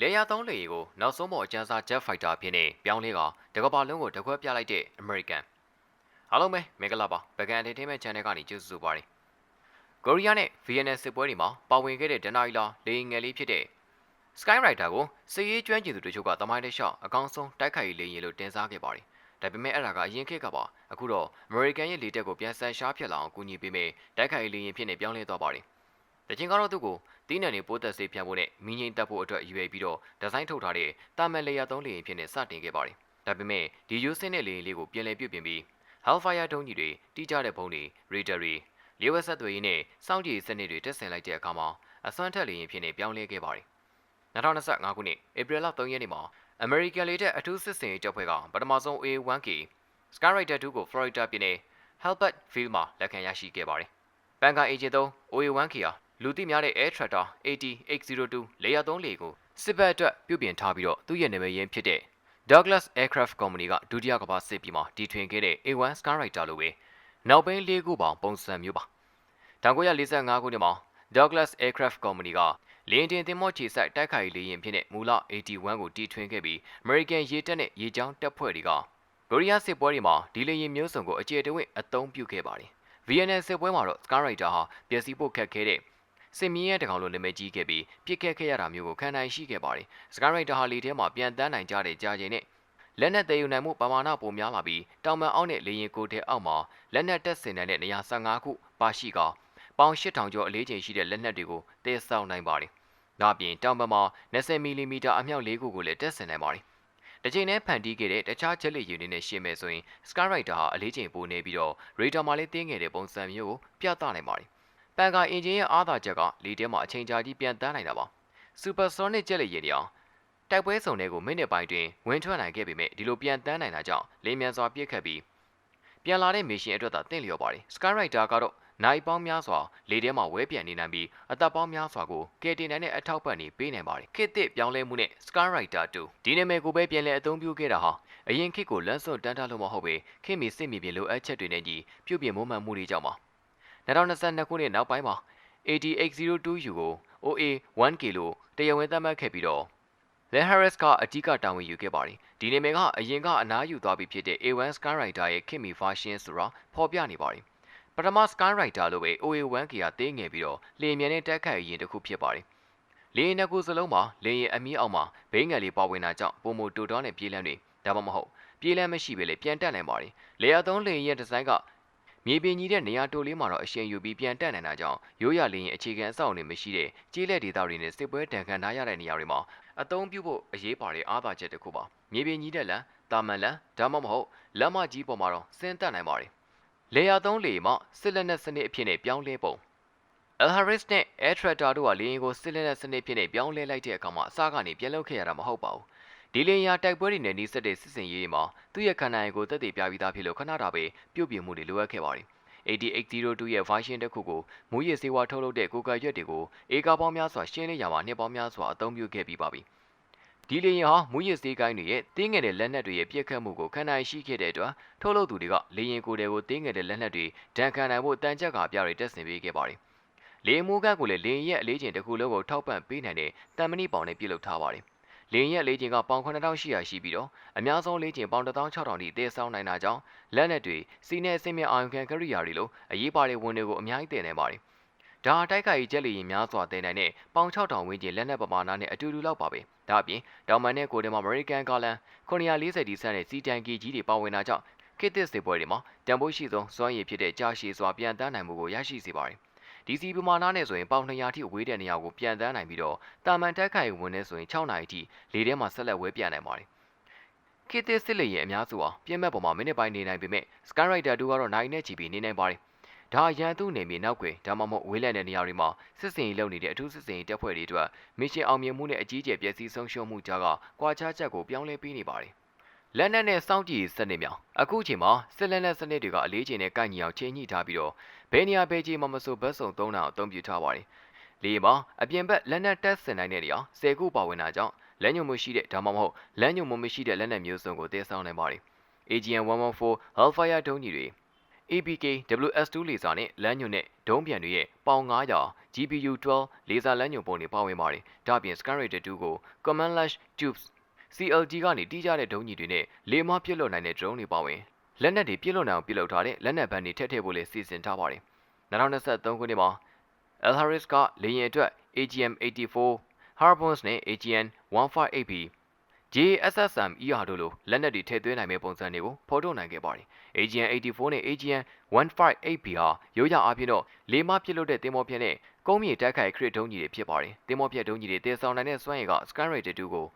လေယာသုံးလေယာဉ်ကိုနောက်ဆုံးပေါ်အကျန်းစား Jet Fighter အဖြစ်နဲ့ပြောင်းလဲကတကဘာလုံးကိုတခွက်ပြလိုက်တဲ့ American အားလုံးပဲမင်္ဂလာပါဗကန် Entertainment Channel ကနေကြိုဆိုပါရစေကိုရီးယားနဲ့ VNL စစ်ပွဲတွေမှာပါဝင်ခဲ့တဲ့ဒနိုင်လာလေယာဉ်ငယ်လေးဖြစ်တဲ့ Skyrider ကိုစစ်ရေးကျွမ်းကျင်သူတို့ချုပ်ကသမိုင်းတစ်လျှောက်အကောင်းဆုံးတိုက်ခိုက်ရေးလေယာဉ်လို့တင်စားခဲ့ပါတယ်ဒါပေမဲ့အဲ့ဒါကအရင်ခေတ်ကပါအခုတော့ American ရဲ့လေတပ်ကိုပြန်ဆန်ရှားဖြစ်လာအောင်ကူညီပေးမယ်တိုက်ခိုက်ရေးလေယာဉ်ဖြစ်နေပြောင်းလဲသွားပါတယ် တချင်ကတော့သူ့ကိုတီးနယ်နေပိုးသက်စေးဖြန့်ဖို့နဲ့မင်းငိမ့်တက်ဖို့အတွက်ရွေးပြီးတော့ဒီဇိုင်းထုတ်ထားတဲ့တာမန်လေယာသုံးလေယာဉ်ဖြစ်နေစတင်ခဲ့ပါတယ်ဒါပေမဲ့ဒီယူစင်းတဲ့လေယာဉ်လေးကိုပြင်လည်ပြုတ်ပြင်ပြီး Hellfire တုံးကြီးတွေတီးကြတဲ့ဘုံတွေ Raider တွေလျှက်ဝက်ဆက်သွေးနဲ့စောင့်ကြည့်စနစ်တွေတက်ဆင်လိုက်တဲ့အခါမှာအစွမ်းထက်လေယာဉ်ဖြစ်နေပြောင်းလဲခဲ့ပါတယ်2025ခုနှစ်ဧပြီလ3ရက်နေ့မှာ American လေတပ်အထူးစစ်စင်ရေးတပ်ဖွဲ့ကပထမဆုံး A1K Skyrider 2ကို Florida ပြည်နယ် Halbert Field မှာလက်ခံရရှိခဲ့ပါတယ်။ပန်ကာ agent 3 OA1K ဟာ လူသိများတဲ့ Air Tractor 80802လေယာသုံးလေကိုစစ်ဘက်အတွက်ပြုပြင်ထားပြီးတော့သူ့ရဲ့နာမည်ရင်းဖြစ်တဲ့ Douglas Aircraft Company ကဒုတိယကမ္ဘာစစ်ပြီးမှတီထွင်ခဲ့တဲ့ A1 Skyrider လိုပဲနောက်ဘင်းလေးခုပေါင်ပုံစံမျိုးပါ1945ခုနှစ်မှာ Douglas Aircraft Company ကလင်းတင်တင်မော့ချီဆိုင်တိုက်ခိုက်လေယာဉ်ဖြစ်တဲ့မူလ81ကိုတီထွင်ခဲ့ပြီး American ရေတပ်နဲ့ရေကြောင်းတပ်ဖွဲ့တွေကကိုရီးယားစစ်ပွဲတွေမှာဒီလေယာဉ်မျိုးစုံကိုအကျေတဝင့်အသုံးပြုခဲ့ပါတယ်။ VNL စစ်ပွဲမှာတော့ Skyrider ဟာပျက်စီးဖို့ခက်ခဲတဲ့ စစ်မင်းရဲ့တကောင်လိုနာမည်ကြီးခဲ့ပြီးပြစ်ခတ်ခဲ့ရတာမျိုးကိုခံနိုင်ရှိခဲ့ပါတယ်။ Skyrider ဟာလေထဲမှာပြန်တန်းနိုင်ကြတဲ့ကြာချိန်နဲ့လက်နက်သေးယူနိုင်မှုပမာဏပိုများလာပြီးတောင်ပန်အောက်နဲ့လေရင်ကိုတဲ့အောက်မှာလက်နက်တက်ဆင်နိုင်တဲ့နေရာ15ခုပါရှိကပေါင်8000ကျော်အလေးချိန်ရှိတဲ့လက်နက်တွေကိုတည်ဆောက်နိုင်ပါတယ်။ဒါ့အပြင်တောင်ပန်မှာ20မီလီမီတာအမြောက်၄ခုကိုလည်းတက်ဆင်နိုင်ပါတယ်။တစ်ချိန်နဲ့ဖန်တီးခဲ့တဲ့တခြားချက်လက်ယူနစ်နဲ့ရှင်းမယ်ဆိုရင် Skyrider ဟာအလေးချိန်ပိုနေပြီးတော့ Radar မှာလည်းတင်းငယ်တဲ့ပုံစံမျိုးကိုပြသနိုင်ပါတယ်။ ပန်ကာအင်ဂျင်ရဲ့အားသာချက်ကလေထဲမှာအချိန်ကြာကြီးပြန်တန်းနိုင်တာပါ။ Supersonic ချက်လက်ရည်တွေအောင်တိုက်ပွဲစုံတွေကိုမိနစ်ပိုင်းတွင်ဝင်ထွက်နိုင်ခဲ့ပေမဲ့ဒီလိုပြန်တန်းနိုင်တာကြောင့်လေမြန်စွာပြစ်ခတ်ပြီးပြန်လာတဲ့မစ်ရှင်အတွက်သာတင့်လျော်ပါတယ် Skyrider ကတော့နိုင်ပေါင်းများစွာလေထဲမှာဝဲပြန်နေနိုင်ပြီးအသက်ပေါင်းများစွာကိုကယ်တင်နိုင်တဲ့အထောက်ပံ့တွေပေးနိုင်ပါတယ်ခေတ်သစ်ပြောင်းလဲမှုနဲ့ Skyrider 2ဒီနာမည်ကိုပဲပြန်လည်အသုံးပြုခဲ့တာဟာအရင်ခေတ်ကိုလမ်းစွန့်တန်းထားလို့မဟုတ်ပဲခေတ်မီစစ်မီပြင်လိုအပ်ချက်တွေနဲ့ကြီးပြုပြင်မွမ်းမံမှုတွေကြောင့်ပါ 2022ခုနှစ်နောက်ပိုင်းမှာ 8802U ကို OA 1K လို့တရားဝင်သတ်မှတ်ခဲ့ပြီးတော့ Le Harris ကအကြီးကတာဝန်ယူခဲ့ပါတယ်။ဒီနာမည်ကအရင်ကအနားယူသွားပြီဖြစ်တဲ့ A1 Skyrider ရဲ့ခင်မီ version ဆိုတာဖော်ပြနေပါတယ်။ပထမ Skyrider လို့ပဲ OA1K ကသေးငယ်ပြီးတော့လေမြန်နဲ့တက်ခတ်ရင်တစ်ခုဖြစ်ပါတယ်။လေရင်နှစ်ခုစလုံးမှာလေရင်အမီးအောက်မှာဘိန်းငယ်လေးပါဝင်တာကြောင့်ပုံမတူတောနဲ့ပြေးလန်းတွေဒါမှမဟုတ်ပြေးလန်းမရှိပဲလေပြန်တက်နိုင်ပါတယ်။လေယာသုံးလေရင်ရဲ့ဒီဇိုင်းက မြေပြင်ကြီးတဲ့နေရာတိုလေးမှာတော့အရှင်ယူပြီးပြန်တက်နိုင်တာကြောင့်ရိုးရလေရင်အခြေခံအဆောက်အအုံတွေမရှိတဲ့ကြီးလက်ဒေသတွေနဲ့စစ်ပွဲတန်ခမ်းထားရတဲ့နေရာတွေမှာအသုံးပြုဖို့အရေးပါတဲ့အားသာချက်တစ်ခုပါမြေပြင်ကြီးတဲ့လမ်းတာမန်လမ်းဒါမှမဟုတ်လမ်းမကြီးပေါ်မှာတော့ဆင်းသက်နိုင်ပါတယ်လေယာသုံးလေမှစစ်လက်နက်စနစ်အဖြစ်နဲ့ပြောင်းလဲပုံ El Harris နဲ့ Air Tractor တို့ကလေရင်ကိုစစ်လက်နက်စနစ်ဖြစ်နေပြောင်းလဲလိုက်တဲ့အခါမှာအစကနေပြန်လုပ်ခဲ့ရတာမဟုတ်ပါဘူး ဒီလေယာတိုက်ပွဲတွေနဲ့နှိစက်တဲ့စစ်စင်ရေးတွေမှာသူ့ရဲ့ခန္ဓာရင်ကိုတက်တည်ပြပြီးသားဖြစ်လို့ခဏတာပဲပြုတ်ပြမှုတွေလိုအပ်ခဲ့ပါတယ်8802ရဲ့ version တစ်ခုကိုမူရည်စေဝါထုတ်လုပ်တဲ့ကိုကာရွက်တွေကိုအေကာပေါင်းများစွာရှင်းလင်းရမှာနှစ်ပေါင်းများစွာအသုံးပြုခဲ့ပြီးပါပြီ။ဒီလေယာဉ်ဟာမူရည်စေးကိုင်းတွေရဲ့တင်းငယ်တဲ့လက်နက်တွေရဲ့ပြည့်ခတ်မှုကိုခံနိုင်ရှိခဲ့တဲ့အတွက်ထုတ်လုပ်သူတွေကလေယာဉ်ကိုယ်တွေကိုတင်းငယ်တဲ့လက်နက်တွေဒဏ်ခံနိုင်ဖို့တန်ကြပ်ကာပြတွေတက်ဆင်ပေးခဲ့ပါတယ်။လေယာဉ်မိုးကတ်ကိုလည်းလေယာဉ်ရဲ့အလေးချိန်တစ်ခုလုံးကိုထောက်ပံ့ပေးနိုင်တဲ့တန်မဏိပေါင်နဲ့ပြုလုပ်ထားပါတယ်။ လေရင်ရဲ့လေးချိန်ကပေါင်9800ရှိပြီးတော့အများဆုံးလေးချိန်ပေါင်16000ထိတည်ဆောင်းနိုင်တာကြောင့်လက်နက်တွေစီနဲ့အစင်းမြအာရုံခံကရိယာတွေလိုအရေးပါတဲ့ဝန်တွေကိုအများကြီးတည်နေပါတယ်။ဒါအတိုက်ခိုက်ချက်လေရင်များစွာတည်နိုင်တဲ့ပေါင်6000ဝန်းကျင်လက်နက်ပမာဏနဲ့အတူတူလောက်ပါပဲ။ဒါအပြင်တောင်မန်နဲ့ကိုတယ်မှာ American ကာလန်940ဒီဆန်နဲ့စီတန်ကီကြီးတွေပါဝင်တာကြောင့်ခေတ်သစ်စစ်ပွဲတွေမှာတန်ဖိုးရှိဆုံးစွမ်းရည်ဖြစ်တဲ့ကြာရှည်စွာပြန်တန်းနိုင်မှုကိုရရှိစေပါတယ်။ DC ပမာဏနဲ့ဆိုရင်ပေါင်200ထိဝေးတဲ့နေရာကိုပြန်တန်းနိုင်ပြီးတော့တာမန်တက်ခိုင်ဝင်နေဆိုရင်6နာရီထိလေထဲမှာဆက်လက်ဝဲပြန်နိုင်ပါတယ်။ခေတ်သစ်စစ်လေယာဉ်အများစုဟာပြင်းမဲ့ပေါ်မှာမိနစ်ပိုင်းနေနိုင်ပေမဲ့ Skyrider 2ကတော့နိုင်နဲ့ချီပြီးနေနိုင်ပါတယ်။ဒါရန်သူနေမြေနောက်ွယ်ဒါမှမဟုတ်ဝေးလံတဲ့နေရာတွေမှာစစ်စင်ရေးလုပ်နေတဲ့အထူးစစ်စင်ရေးတပ်ဖွဲ့တွေအတွက်မစ်ရှင်အောင်မြင်မှုနဲ့အကြီးအကျယ်ပျက်စီးဆုံးရှုံးမှုကြားကကွာခြားချက်ကိုပြောင်းလဲပေးနေပါတယ်။လက်နက်နဲ့စောင့်ကြည့်စနစ်များအခုချိန်မှာစစ်လက်နက်စနစ်တွေကအလေးချိန်နဲ့ကိုက်ညီအောင်ချိန်ညှိထားပြီးတော့ ဘယ်နေရာဘယ်ကြီးမှမဆိုဘတ်စုံသုံးတာအသုံးပြုထားပါတယ်။လေမှာအပြင်ဘက်လက်နက်တက်ဆင်နိုင်တဲ့နေရာ၁၀ခုပါဝင်တာကြောင့်လက်ညှိုးမရှိတဲ့ဒါမှမဟုတ်လက်ညှိုးမရှိတဲ့လက်နက်မျိုးစုံကိုတည်ဆောက်နိုင်ပါတယ်။ AGN 114 Hellfire ဒုံးကြီးတွေ APK WS2 လေဆာနဲ့လမ်းညွန်နဲ့ဒုံးပြန်တွေရဲ့ပေါင်900 GPU 12လေဆာလမ်းညွန်ပုံတွေပါဝင်ပါတယ်။ဒါ့အပြင် Skyraider 2ကို Command Launch Tubes CLG ကနေတီးကြတဲ့ဒုံးကြီးတွေနဲ့လေမပြစ်လွတ်နိုင်တဲ့ drone တွေပါဝင် လက်နက်တွေပြစ်လွတ်နိုင်အောင်ပြုလုပ်ထားတဲ့လက်နက်ဘန်းတွေထည့်ထည့်ဖို့လည်းစီစဉ်ထားပါတယ်။2023ခုနှစ်မှာ El Harris ကလေယာဉ်အတွက် AGM-84 Harpoons နဲ့ AGN-158B JSSM ER တို့လိုလက်နက်တွေထည့်သွင်းနိုင်မယ့်ပုံစံတွေကိုဖော်ထုတ်နိုင်ခဲ့ပါတယ်။ AGN-84 နဲ့ AGN-158B ဟာရိုးရာအားဖြင့်တော့လေမပြစ်လို့တဲ့တင်မောပြက်နဲ့ကုန်းမြေတိုက်ခိုက်ခရစ်ဒုံးကြီးတွေဖြစ်ပါတယ်။တင်မောပြက်ဒုံးကြီးတွေတည်ဆောင်နိုင်တဲ့စွမ်းရည်က Skyraider 2ကို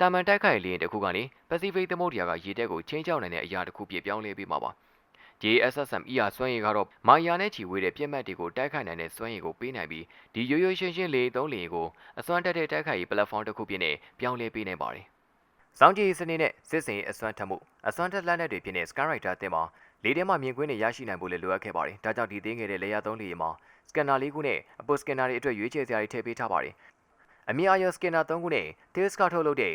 တာမန်တိုက်ခိုက်လေယာဉ်တစ်ခုကနေ Pacific သမုဒ္ဒရာကရေတပ်ကိုချင်းချောက်နိုင်တဲ့အရာတစ်ခုပြပြောင်းလဲပေးမှာပါ။ JSSM ER စွမ်းရည်ကတော့မိုင်ယာနဲ့ချီဝေးတဲ့ပြက်မှတ်တွေကိုတိုက်ခိုက်နိုင်တဲ့စွမ်းရည်ကိုပေးနိုင်ပြီးဒီရိုးရိုးရှင်းရှင်းလေသုံးလေကိုအစွမ်းတက်တဲ့တိုက်ခိုက်ရေး platform တစ်ခုဖြစ်နေပြောင်းလဲပေးနိုင်ပါတယ်။စောင်းကြီးစနစ်နဲ့စစ်စင်အစွမ်းထက်မှုအစွမ်းတက်လက်နက်တွေဖြစ်တဲ့ Skyraider အသင်းမှာလေထဲမှာမြင်ကွင်းတွေရရှိနိုင်ဖို့လည်းလိုအပ်ခဲ့ပါတယ်။ဒါကြောင့်ဒီသေးငယ်တဲ့လေယာသုံးလေယာဉ်မှာစကန်နာလေးခုနဲ့အပိုစကန်နာတွေအတွက်ရွေးချယ်စရာတွေထည့်ပေးထားပါတယ်။ အမြင့်အာရုံစကန်နာ3ခုနဲ့ Tails ကထုတ်လုပ်တဲ့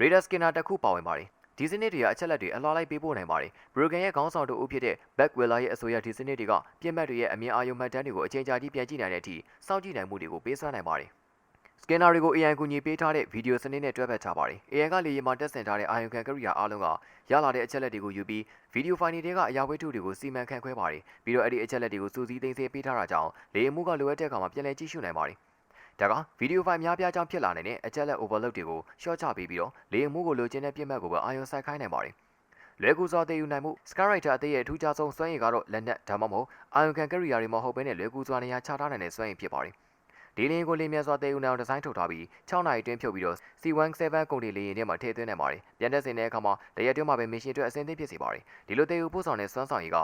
Radar Scanner တစ်ခုပါဝင်ပါတယ်။ဒီစနစ်တွေကအချက်လက်တွေအလားလိုက်ပေးပို့နိုင်ပါတယ်။ Broken ရဲ့ခေါင်းဆောင်တို့ဦးဖြစ်တဲ့ Backwell ရဲ့အဆိုအရဒီစနစ်တွေကပြစ်မှတ်တွေရဲ့အမြင်အာရုံမှတ်တမ်းတွေကိုအချိန်ကြာကြီးပြန်ကြည့်နိုင်တဲ့အထိစောင့်ကြည့်နိုင်မှုတွေကိုပေးစွမ်းနိုင်ပါတယ်။ Scanner တွေကို AI ကူညီပေးထားတဲ့ဗီဒီယိုစနစ်နဲ့တွဲဖက်ထားပါတယ်။ AI ကလေယာဉ်မှာတက်ဆင်ထားတဲ့အာရုံခံကိရိယာအားလုံးကရလာတဲ့အချက်လက်တွေကိုယူပြီးဗီဒီယိုဖိုင်တွေကအရာဝတ္ထုတွေကိုစီမံခန့်ခွဲပါတယ်။ပြီးတော့အဲ့ဒီအချက်လက်တွေကိုစူးစီးသိမ်းဆည်းပေးထားတာကြောင့်လေယာဉ်မှုကလိုအပ်တဲ့အခါမှာပြန်လည်ကြည့်ရှုနိုင်ပါတယ်။ ဒါကဗီဒီယိုဖိုင်များပြားကြောင့်ဖြစ်လာနိုင်တဲ့အချက်လက် overload တွေကိုရှော့ချပေးပြီးတော့လေယာဉ်မှုကိုလိုချင်တဲ့ပြစ်မှတ်ကိုပဲအာရုံစိုက်ခိုင်းနိုင်ပါတယ်။လွယ်ကူစွာတည်ယူနိုင်မှု Skywriter အသေးရဲ့အထူးခြားဆုံးစွမ်းရည်ကတော့လက်နက်ဒါမှမဟုတ်အာရုံခံကိရိယာတွေမဟုတ်ဘဲနဲ့လွယ်ကူစွာနေရာချထားနိုင်တဲ့စွမ်းရည်ဖြစ်ပါတယ်။ဒီလင်းကိုလေးမြတ်စွာတည်ယူနိုင်အောင်ဒီဇိုင်းထုတ်ထားပြီး6နာရီတွင်းဖြုတ်ပြီးတော့ C17 ကုန်တီလေယာဉ်ထဲမှာထည့်သွင်းနိုင်ပါတယ်။ပြန်တက်စင်တဲ့အခါမှာတရက်တွင်းမှာပဲမစ်ရှင်အတွက်အဆင်သင့်ဖြစ်စေပါတယ်။ဒီလိုတည်ယူပို့ဆောင်တဲ့စွမ်းဆောင်ရည်က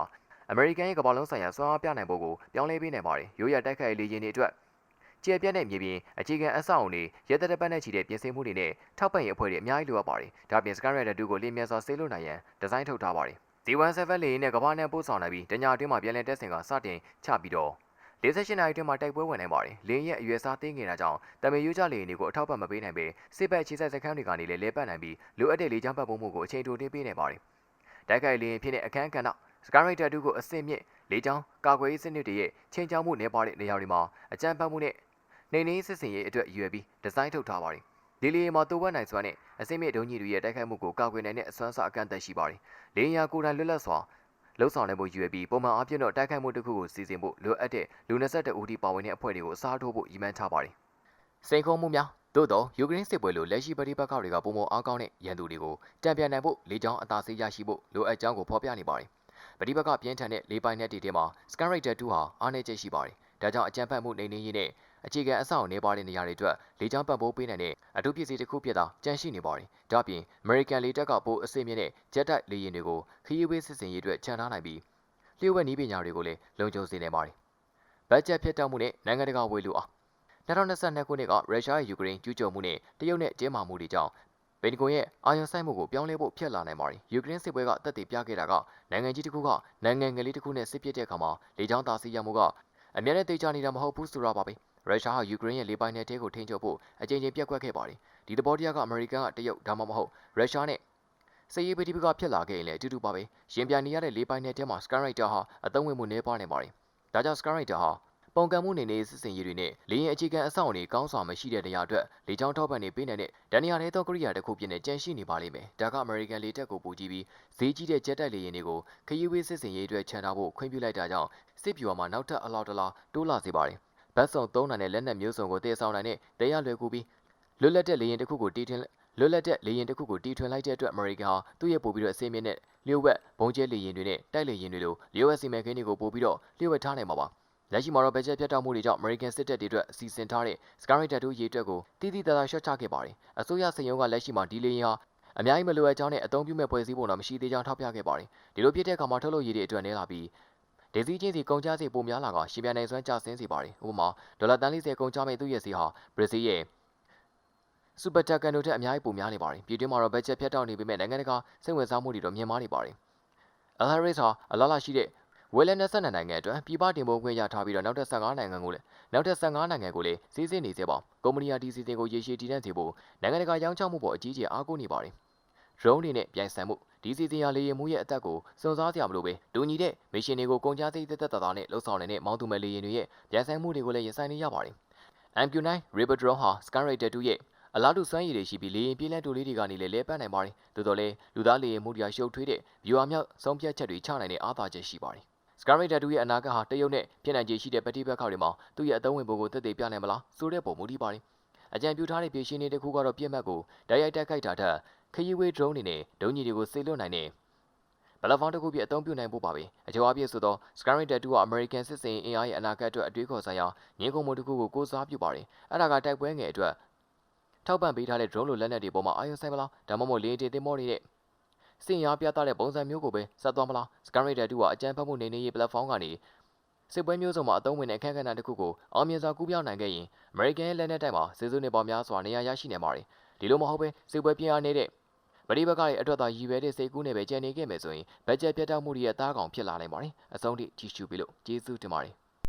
အမေရိကန်ရဲ့ကမ္ဘာလုံးဆိုင်ရာစွမ်းအားပြနိုင်ဖို့ကိုပြောင်းလဲပေးနိုင်ပါတယ်။ရိုးရတိုက်ခိုက်လေယာဉ်တွေအတွက် ကျယ်ပြန့်တဲ့မြေပြင်အခြေခံအဆောက်အုံတွေရဲတပ်ပတ်နဲ့ချီတဲ့ပြင်ဆင်မှုတွေနဲ့ထောက်ပံ့ရေးအဖွဲ့တွေအများကြီးလိုအပ်ပါတယ်။ဒါ့အပြင် Skyraider 2ကိုလင်းမြစွာဆေးလွတ်နိုင်ရန်ဒီဇိုင်းထုတ်ထားပါတယ်။ Z17 လေယာဉ်နဲ့ကမ္ဘာနဲ့ပို့ဆောင်နိုင်ပြီးတညာအတွင်းမှာပြန်လည်တက်ဆင်ကစတင်ချပြီးတော့48နာရီအတွင်းမှာတိုက်ပွဲဝင်နိုင်ပါတယ်။လေရင်ရဲ့အရွယ်စားသေးငယ်တာကြောင့်တမန်ယူကြလေရင်တွေကိုအထောက်ပံ့မပေးနိုင်ပေစစ်ဘက်အခြေစိုက်စခန်းတွေကနေလည်းလဲပတ်နိုင်ပြီးလိုအပ်တဲ့လေကြောင်းပတ်ပုံမှုကိုအချိန်တိုတင်ပေးနိုင်ပါတယ်။တိုက်ခိုက်လေရင်ဖြစ်တဲ့အခန်းကဏ္ဍ Skyraider 2ကိုအဆင့်မြင့်လေကြောင်းကာကွယ်ရေးစနစ်တွေရဲ့ချိန်ချောင်းမှုနေပါတဲ့နေရာတွေမှာအကြမ်းဖက်မှုနဲ့ နေနေစစ်စင်ရေးအတွက်ရွယ်ပြီးဒီဇိုင်းထုတ်ထားပါတယ်။ဒီလေယာဉ်မှာတိုးဝက်နိုင်စွမ်းနဲ့အစိမ့်မြင့်ဒုံးကြီးတွေရဲ့တိုက်ခိုက်မှုကိုကာကွယ်နိုင်တဲ့အစွမ်းစားအကန့်အသတ်ရှိပါတယ်။လေယာဉ်ကိုယ်တိုင်လွတ်လပ်စွာလှုပ်ဆောင်နိုင်ဖို့ရွယ်ပြီးပုံမှန်အားဖြင့်တော့တိုက်ခိုက်မှုတစ်ခုကိုစီစဉ်ဖို့လိုအပ်တဲ့လူ22ဦးထိပါဝင်တဲ့အဖွဲ့တွေကိုအစားထိုးဖို့ရည်မှန်းထားပါတယ်။စိန်ခေါ်မှုများသို့တော့ယူကရိန်းစစ်ပွဲလိုလက်ရှိပဋိပက္ခတွေကပုံမအားကောင်းတဲ့ရန်သူတွေကိုတံပြန်နိုင်ဖို့လေကြောင်းအသာစီးရရှိဖို့လိုအပ်ကြောင်းကိုဖော်ပြနေပါတယ်။ပဋိပက္ခပြင်းထန်တဲ့လေပိုင်နက်တွေထဲမှာ Skyraider 2ဟာအားနည်းချက်ရှိပါတယ်။ဒါကြောင့်အကြမ်းဖက်မှုနေနေရေးနဲ့ အခြေခံအဆောက်အအုံနေပါတဲ့နေရာတွေအတွက်လေကြောင်းပတ်ပိုးပေးနိုင်တဲ့အထူးပစ္စည်းတစ်ခုဖြစ်တာကြန့်ရှိနေပါတယ်။ဒါ့အပြင် American လေတပ်ကပိုးအစိမ့်မြင့်တဲ့ Jet တိုက်လေယာဉ်တွေကိုခရီးဝေးစစ်စင်ရေးအတွက်ခြံထားနိုင်ပြီးလျှို့ဝှက်နည်းပညာတွေကိုလည်းလုံခြုံစေနိုင်ပါတယ်။ဘတ်ဂျက်ဖြစ်တောက်မှုနဲ့နိုင်ငံတကာဝေလူအား2022ခုနှစ်ကရုရှားရဲ့ယူကရိန်းကျူးကျော်မှုနဲ့တရုတ်နဲ့ကျင်းမာမှုတွေကြောင့်ပင်တဂွန်ရဲ့အာရုံစိုက်မှုကိုပြောင်းလဲဖို့ဖြစ်လာနိုင်ပါတယ်။ယူကရိန်းစစ်ပွဲကတက်တည်ပြခဲ့တာကနိုင်ငံကြီးတစ်ခုကနိုင်ငံငယ်လေးတစ်ခုနဲ့စစ်ပစ်တဲ့အခါမှာလေကြောင်းသားစီးရမှုကအများနဲ့တေချာနေတာမဟုတ်ဘူးဆိုတာပါပဲ။ ရုရှားဟာယူကရိန်းရဲ့လေပိုင်နယ်တဲကိုထိန်းချုပ်ဖို့အကြိမ်ကြိမ်ပြက်ကွက်ခဲ့ပါတယ်။ဒီသဘောတရားကအမေရိကန်ကတရုတ်ဒါမှမဟုတ်ရုရှားနဲ့စစ်ရေးပဋိပက္ခဖြစ်လာခဲ့ရင်လည်းအတူတူပါပဲရင်ပြန်နေရတဲ့လေပိုင်နယ်ထဲမှာ Skyraider ဟာအသုံးဝင်မှုနှဲပါနေပါတယ်ဒါကြောင့် Skyraider ဟာပုံကံမှုနေနေစစ်စင်ရေးတွေနဲ့လေရင်အခြေခံအဆောက်အအုံတွေကောင်းစွာမရှိတဲ့နေရာအတွက်လေကြောင်းထောက်ပံ့နေပေးနိုင်တဲ့ဒဏ်ရာရဲသောကိရိယာတစ်ခုဖြစ်နေကြန့်ရှိနေပါလိမ့်မယ်ဒါကအမေရိကန်လေတပ်ကိုပူကြည့်ပြီးဈေးကြီးတဲ့ဂျက်တိုက်လေယာဉ်တွေကိုခရီးဝေးစစ်စင်ရေးအတွက်ခြံထားဖို့ခွင့်ပြုလိုက်တာကြောင့်စစ်ဗျူဟာမှာနောက်ထပ်အလောက်တလားတိုးလာစေပါတယ် ဘတ်စုံသုံးနိုင်တဲ့လက်နက်မျိုးစုံကိုတည်ဆောင်နိုင်တဲ့တရားလွယ်ကူပြီးလွတ်လပ်တဲ့လေယာဉ်တစ်ခုကိုတီးထင်းလွတ်လပ်တဲ့လေယာဉ်တစ်ခုကိုတီထွင်လိုက်တဲ့အတွက်အမေရိကန်ဟာသူ့ရဲ့ပို့ပြီးတော့အစင်းမြင့်တဲ့လျှို့ဝှက်ဘုံကျဲလေယာဉ်တွေနဲ့တိုက်လေယာဉ်တွေလိုလျှို့ဝှက်စီမံကိန်းတွေကိုပို့ပြီးတော့လျှို့ဝှက်ထားနိုင်မှာပါလက်ရှိမှာတော့ဘတ်ဂျက်ပြတ်တောက်မှုတွေကြောင့် American စစ်တပ်တွေအတွက်စီစဉ်ထားတဲ့ Skyraider 2ရေတွက်ကိုတိတိတသားရှော့ချခဲ့ပါတယ်။အစိုးရစင်ရုံးကလက်ရှိမှာဒီလေယာဉ်ဟာအများကြီးမလိုအပ်ကြောင်းနဲ့အသုံးပြုမဲ့ဖွဲ့စည်းပုံတော့မရှိသေးကြောင်းထောက်ပြခဲ့ပါတယ်။ဒီလိုဖြစ်တဲ့အခါမှာထုတ်လုပ်ရည်တွေအတွက်နည်းလာပြီး ဒေစီချင်းစီကုန်ကျစရိတ်ပိုများလာကရှင်ပြန်နိုင်စွမ်းကျဆင်းစေပါတယ်။ဥပမာဒေါ်လာတန်40ကုန်ကျမဲ့သူ့ရဲ့စီဟာဘရာဇီးရဲ့စူပါတက်ကန်တို့ထက်အများကြီးပိုများနေပါတယ်ပြည်တွင်းမှာတော့ဘတ်ဂျက်ဖြတ်တောက်နေပေမဲ့နိုင်ငံတကာစိတ်ဝင်စားမှုတွေတော့မြင့်မားနေပါတယ်အယ်ဟရစ်ဟာအလားလာရှိတဲ့ဝယ်လန်22နိုင်ငံအတွက်ပြည်ပတင်ပို့ခွင့်ရထားပြီးတော့နောက်ထပ်15နိုင်ငံကိုလည်းနောက်ထပ်15နိုင်ငံကိုလည်းစီးစစ်နေစေပါကုမ္ပဏီဟာဒီစီစဉ်ကိုရေရှည်တည်တံ့စေဖို့နိုင်ငံတကာရောင်းချမှုပေါ်အကြီးအကျယ်အားကိုးနေပါတယ် drone တွေနဲ့ပြိုင်ဆိုင်မှု ဒီစီစဉ်ရလေရင်မှုရဲ့အသက်ကိုစွန့်စားစရာမလိုပဲဒူညီတဲ့မရှင်တွေကိုကုန်ကြသိသက်သက်သာသာနဲ့လှုပ်ဆောင်နေတဲ့မောင်းသူမဲ့လေရင်တွေရဲ့ပြန်ဆိုင်မှုတွေကိုလည်းရင်ဆိုင်နေရပါတယ်။ MQ9 Ribodrome ဟာ Skyraider 2ရဲ့အလားတူစွမ်းရည်တွေရှိပြီးလေရင်ပြေးလန်းတူလေးတွေကနေလည်းလဲပတ်နိုင်ပါတယ်။သို့တော်လည်းလူသားလေရင်မှုတရားရှုပ်ထွေးတဲ့ view မြောက်ဆုံးဖြတ်ချက်တွေချနိုင်တဲ့အားသာချက်ရှိပါတယ်။ Skyraider 2ရဲ့အနာဂတ်ဟာတရုတ်နဲ့ပြည်နိုင်ခြေရှိတဲ့ပဋိပက္ခတွေမှာသူ့ရဲ့အသုံးဝင်ပုံကိုသက်သေပြနိုင်မလားဆိုတဲ့ပုံမူတည်ပါတယ်။ အကြံပြုထားတဲ့ပြည်ရှင်းတွေတစ်ခုကတော့ပြစ်မှတ်ကိုတိုက်ရိုက်တက်ခိုက်တာထက်ခရီးဝေး drone တွေနဲ့ဒုံးကြီးတွေကိုစေလွတ်နိုင်တဲ့ဘလဖောင်းတစ်ခုပြအသုံးပြုနိုင်ဖို့ပါပဲအကျော်အပြည့်ဆိုသော Skyraider 2ဟာ American စစ်စင်အင်အားရဲ့အနာဂတ်အတွက်အတွေးခေါ်ဆိုင်ရာငင်းခုန်မှုတစ်ခုကိုကိုးစားပြုပါတယ်အဲ့ဒါကတိုက်ပွဲငယ်အတွက်ထောက်ပံ့ပေးထားတဲ့ drone လိုလက်နက်တွေပေါ်မှာအာရုံစိုက်မလားဒါမှမဟုတ်လေယာဉ်တင်သင်္ဘောတွေနဲ့စင်ရားပြသတဲ့ပုံစံမျိုးကိုပဲဆက်သွားမလား Skyraider 2ဟာအကြံဖတ်မှုနေနေရေး platform ကနေ စစ်ပွဲမျိုးစုံမှာအသုံးဝင်တဲ့အခက်အခဲတစ်ခုကိုအောင်မြင်စွာကူးပြောင်းနိုင်ခဲ့ရင် American ရဲ့လက်နက်တိုက်မှာစစ်စုနေပေါင်းများစွာနေရာရရှိနေပါတယ်ဒီလိုမဟုတ်ပဲစစ်ပွဲပြင်းအားနေတဲ့ပရိဘကရဲ့အတွက်သာရည်ရွယ်တဲ့စိတ်ကူးနဲ့ပဲကြံနေခဲ့မယ်ဆိုရင်ဘတ်ဂျက်ပြတ်တောက်မှုတွေရဲ့သားကောင်ဖြစ်လာနိုင်ပါတယ်အဆုံးထိကြီးစုပြီးလို့ကျေးဇူးတင်ပါတယ်